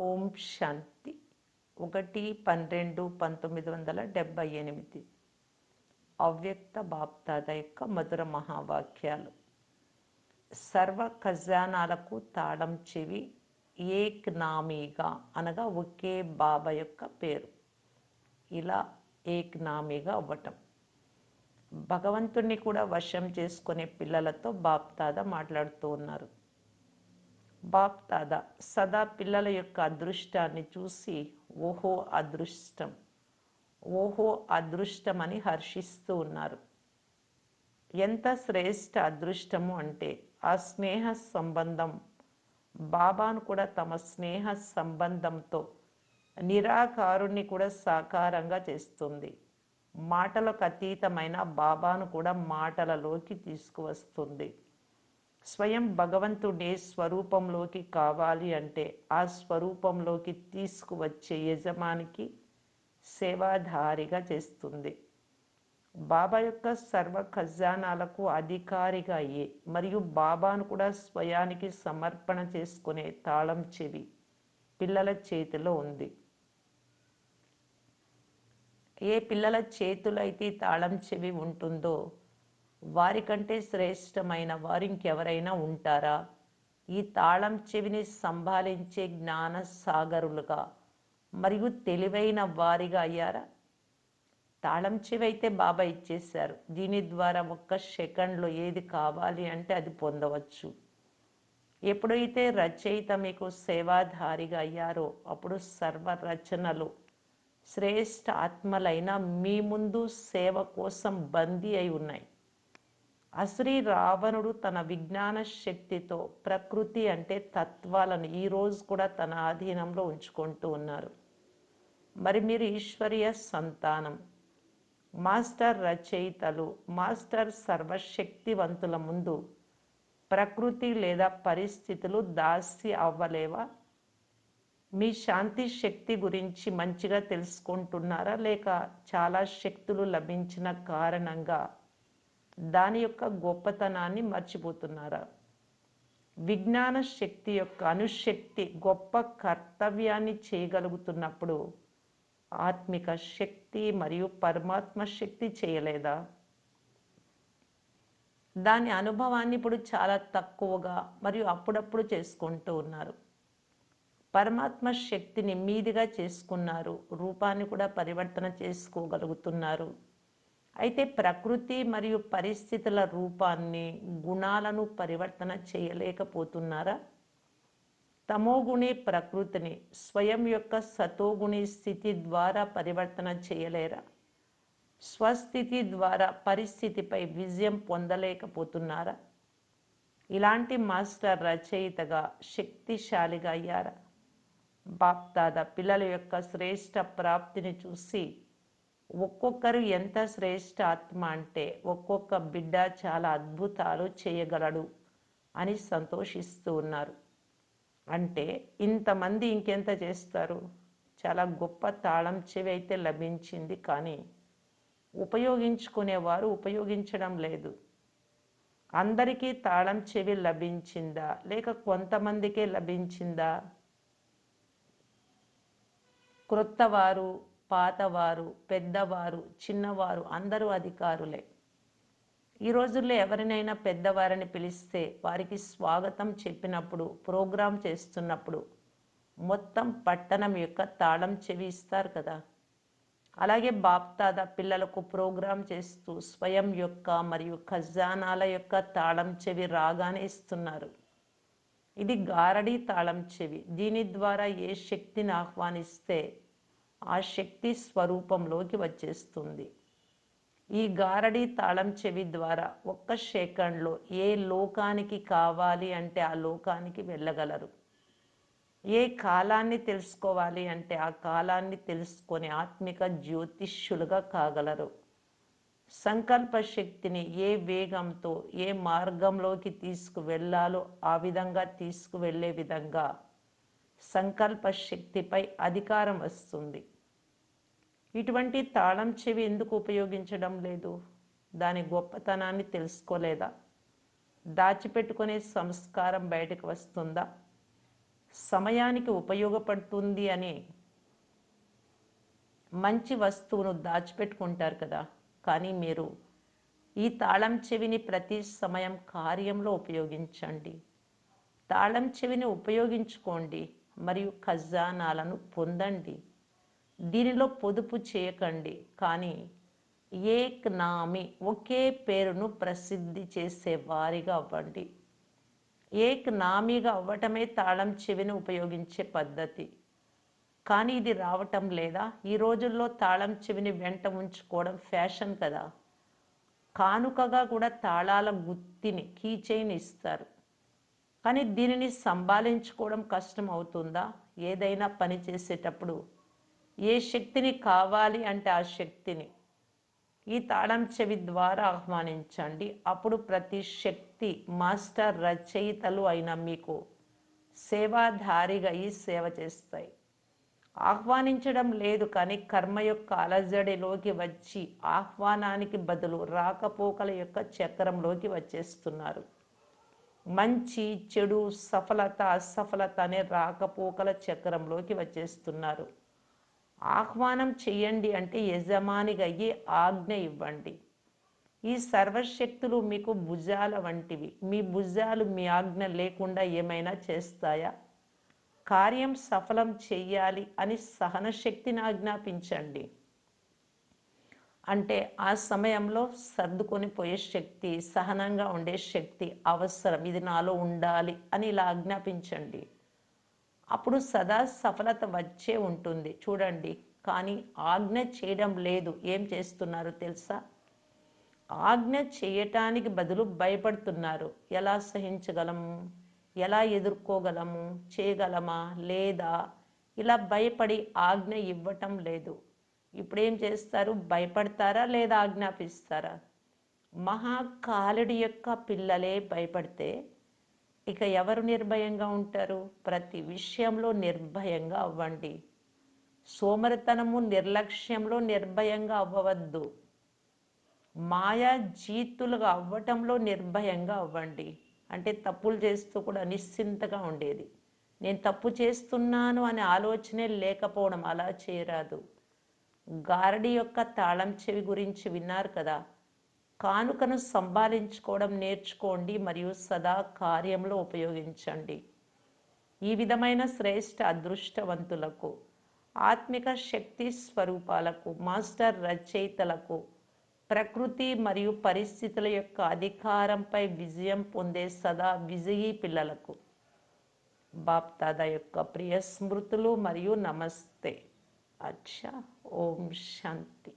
ఓం శాంతి. ఒకటి పన్నెండు పంతొమ్మిది వందల డెబ్భై ఎనిమిది. అవ్యక్త బాప్తాద యొక్క మధుర మహావాక్యాలు. సర్వ ఖజానాలకు తాళం చెవి ఏక్ నామీగా అనగా ఒకే బాబా యొక్క పేరు. ఇలా ఏక్ నామీగా అవ్వటం. భగవంతుణ్ణి కూడా వశం చేసుకునే పిల్లలతో బాప్తాద మాట్లాడుతూ ఉన్నారు. బాప్తాద సదా పిల్లల యొక్క అదృష్టాన్ని చూసి ఓహో అదృష్టం ఓహో అదృష్టం అని హర్షిస్తూ ఉన్నారు. ఎంత శ్రేష్ఠ అదృష్టము అంటే ఆ స్నేహ సంబంధం. బాబాను కూడా తమ స్నేహ సంబంధంతో నిరాకారుణ్ణి కూడా సాకారంగా చేస్తుంది. మాటలకు అతీతమైన బాబాను కూడా మాటలలోకి తీసుకువస్తుంది. స్వయం భగవంతుడే స్వరూపంలోకి కావాలి అంటే ఆ స్వరూపంలోకి తీసుకువచ్చే యజమానికి సేవాధారిగా చేస్తుంది. బాబా యొక్క సర్వ ఖజానాలకు అధికారిగా అయ్యే మరియు బాబాను కూడా స్వయానికి సమర్పణ చేసుకునే తాళం చెవి పిల్లల చేతిలో ఉంది. ఏ పిల్లల చేతులైతే తాళం చెవి ఉంటుందో వారికంటే శ్రేష్టమైన వారు ఇంకెవరైనా ఉంటారా? ఈ తాళం చెవిని సంభాళించే జ్ఞాన సాగరులుగా మరియు తెలివైన వారిగా అయ్యారా? తాళం చెవి అయితే బాబా ఇచ్చేశారు. దీని ద్వారా ఒక్క సెకండ్లో ఏది కావాలి అంటే అది పొందవచ్చు. ఎప్పుడైతే రచయిత మీకు సేవాధారిగా అయ్యారో అప్పుడు సర్వ రచనలు శ్రేష్ఠ ఆత్మలైన మీ ముందు సేవ కోసం బందీ అయి ఉన్నాయి. అశ్రీ రావణుడు తన విజ్ఞాన శక్తితో ప్రకృతి అంటే తత్వాలను ఈరోజు కూడా తన ఆధీనంలో ఉంచుకుంటూ ఉన్నారు. మరి మీరు ఈశ్వరీయ సంతానం మాస్టర్ రచయితలు మాస్టర్ సర్వశక్తివంతుల ముందు ప్రకృతి లేదా పరిస్థితులు దాసి అవ్వలేవా? మీ శాంతి శక్తి గురించి మంచిగా తెలుసుకుంటున్నారా? లేక చాలా శక్తులు లభించిన కారణంగా దాని యొక్క గొప్పతనాన్ని మర్చిపోతున్నారా? విజ్ఞాన శక్తి యొక్క అనుశక్తి గొప్ప కర్తవ్యాన్ని చేయగలుగుతున్నప్పుడు ఆత్మిక శక్తి మరియు పరమాత్మ శక్తి చేయలేదా? దాని అనుభవాన్ని ఇప్పుడు చాలా తక్కువగా మరియు అప్పుడప్పుడు చేసుకుంటూ ఉన్నారు. పరమాత్మ శక్తిని మీదిగా చేసుకున్నారు రూపాన్ని కూడా పరివర్తన చేసుకోగలుగుతున్నారు. అయితే ప్రకృతి మరియు పరిస్థితుల రూపాన్ని గుణాలను పరివర్తన చేయలేకపోతున్నారా? తమోగుణి ప్రకృతిని స్వయం యొక్క సతోగుణి స్థితి ద్వారా పరివర్తన చేయలేరా? స్వస్థితి ద్వారా పరిస్థితిపై విజయం పొందలేకపోతున్నారా? ఇలాంటి మాస్టర్ రచయితగా శక్తిశాలిగా అయ్యారా? బాప్తాద పిల్లల యొక్క శ్రేష్ట ప్రాప్తిని చూసి ఒక్కొక్కరు ఎంత శ్రేష్ఠ ఆత్మ అంటే ఒక్కొక్క బిడ్డ చాలా అద్భుతాలు చేయగలడు అని సంతోషిస్తూ ఉన్నారు. అంటే ఇంతమంది ఇంకెంత చేస్తారు? చాలా గొప్ప తాళం చెవి అయితే లభించింది కానీ ఉపయోగించుకునేవారు ఉపయోగించడం లేదు. అందరికీ తాళం చెవి లభించిందా? లేక కొంతమందికే లభించిందా? క్రొత్తవారు పాతవారు పెద్దవారు చిన్నవారు అందరూ అధికారులే. ఈ రోజుల్లో ఎవరినైనా పెద్దవారని పిలిస్తే వారికి స్వాగతం చెప్పినప్పుడు ప్రోగ్రాం చేస్తున్నప్పుడు మొత్తం పట్టణం యొక్క తాళం చెవి ఇస్తారు కదా. అలాగే బాప్తాద పిల్లలకు ప్రోగ్రాం చేస్తూ స్వయం యొక్క మరియు ఖజానాల యొక్క తాళం చెవి రాగానే ఇస్తున్నారు. ఇది గారడీ తాళం చెవి. దీని ద్వారా ఏ శక్తిని ఆహ్వానిస్తే ఆ శక్తి స్వరూపంలోకి వచ్చేస్తుంది. ఈ గారడీ తాళం చెవి ద్వారా ఒక్క సెకండ్లో ఏ లోకానికి కావాలి అంటే ఆ లోకానికి వెళ్ళగలరు. ఏ కాలాన్ని తెలుసుకోవాలి అంటే ఆ కాలాన్ని తెలుసుకొని ఆత్మిక జ్యోతిష్యులుగా కాగలరు. సంకల్ప శక్తిని ఏ వేగంతో ఏ మార్గంలోకి తీసుకువెళ్ళాలో ఆ విధంగా తీసుకువెళ్ళే విధంగా సంకల్ప శక్తిపై అధికారం వస్తుంది. ఇటువంటి తాళం చెవి ఎందుకు ఉపయోగించడం లేదు? దాని గొప్పతనాన్ని తెలుసుకోలేదా? దాచిపెట్టుకునే సంస్కారం బయటకు వస్తుందా? సమయానికి ఉపయోగపడుతుంది అని మంచి వస్తువును దాచిపెట్టుకుంటారు కదా. కానీ మీరు ఈ తాళం చెవిని ప్రతి సమయం కార్యంలో ఉపయోగించండి. తాళం చెవిని ఉపయోగించుకోండి. మరియు ఖజానాలను పొందండి. దీనిలో పొదుపు చేయకండి. కానీ ఏక్ నామి ఒకే పేరును ప్రసిద్ధి చేసే వారిగా అవ్వండి. ఏక్ నామీగా అవ్వటమే తాళం చెవిని ఉపయోగించే పద్ధతి. కానీ ఇది రావటం లేదా? ఈ రోజుల్లో తాళం చెవిని వెంట ఉంచుకోవడం ఫ్యాషన్ కదా. కానుకగా కూడా తాళాల గుత్తిని కీ చైన్ ఇస్తారు. కానీ దీనిని సంభాళించుకోవడం కష్టం అవుతుందా? ఏదైనా పని చేసేటప్పుడు ఏ శక్తిని కావాలి అంటే ఆ శక్తిని ఈ తాళం చెవి ద్వారా ఆహ్వానించండి. అప్పుడు ప్రతి శక్తి మాస్టర్ రచయితలు అయిన మీకు సేవాధారిగా ఈ సేవ చేస్తాయి. ఆహ్వానించడం లేదు కానీ కర్మ యొక్క అలజడిలోకి వచ్చి ఆహ్వానానికి బదులు రాకపోకల యొక్క చక్రంలోకి వచ్చేస్తున్నారు. మంచి చెడు సఫలత అసఫలత అనే రాకపోకల చక్రంలోకి వచ్చేస్తున్నారు. ఆహ్వానం చెయ్యండి అంటే యజమానిగా అయ్యి ఆజ్ఞ ఇవ్వండి. ఈ సర్వశక్తులు మీకు భుజాల వంటివి. మీ భుజాలు మీ ఆజ్ఞ లేకుండా ఏమైనా చేస్తాయా? కార్యం సఫలం చెయ్యాలి అని సహన శక్తిని ఆజ్ఞాపించండి. అంటే ఆ సమయంలో సర్దుకొని పోయే శక్తి సహనంగా ఉండే శక్తి అవసరం. ఇది నాలో ఉండాలి అని ఇలా ఆజ్ఞాపించండి. అప్పుడు సదా సఫలత వచ్చే ఉంటుంది. చూడండి కానీ ఆజ్ఞ చేయడం లేదు. ఏం చేస్తున్నారు తెలుసా? ఆజ్ఞ చేయటానికి బదులు భయపడుతున్నారు. ఎలా సహించగలము ఎలా ఎదుర్కోగలము? చేయగలమా? లేదా? ఇలా భయపడి ఆజ్ఞ ఇవ్వటం లేదు. ఇప్పుడు ఏం చేస్తారు? భయపడతారా లేదా ఆజ్ఞాపిస్తారా? మహాకాలుడి యొక్క పిల్లలే భయపడితే ఇక ఎవరు నిర్భయంగా ఉంటారు? ప్రతి విషయంలో నిర్భయంగా అవ్వండి. సోమరితనము నిర్లక్ష్యంలో నిర్భయంగా అవ్వవద్దు. మాయా జీతులుగా అవ్వటంలో నిర్భయంగా అవ్వండి. అంటే తప్పులు చేస్తూ కూడా నిశ్చింతగా ఉండేది. నేను తప్పు చేస్తున్నాను అనే ఆలోచనే లేకపోవడం అలా చేయరాదు. గారడి యొక్క తాళం చెవి గురించి విన్నారు కదా. కానుకను సంభాళించుకోవడం నేర్చుకోండి మరియు సదా కార్యంలో ఉపయోగించండి. ఈ విధమైన శ్రేష్ఠ అదృష్టవంతులకు ఆత్మిక శక్తి స్వరూపాలకు మాస్టర్ రచయితలకు ప్రకృతి మరియు పరిస్థితుల యొక్క అధికారంపై విజయం పొందే సదా విజయీ పిల్లలకు. బాప్దాదా యొక్క ప్రియ స్మృతులు మరియు నమస్తే. అచ్చా ఓం శాంతి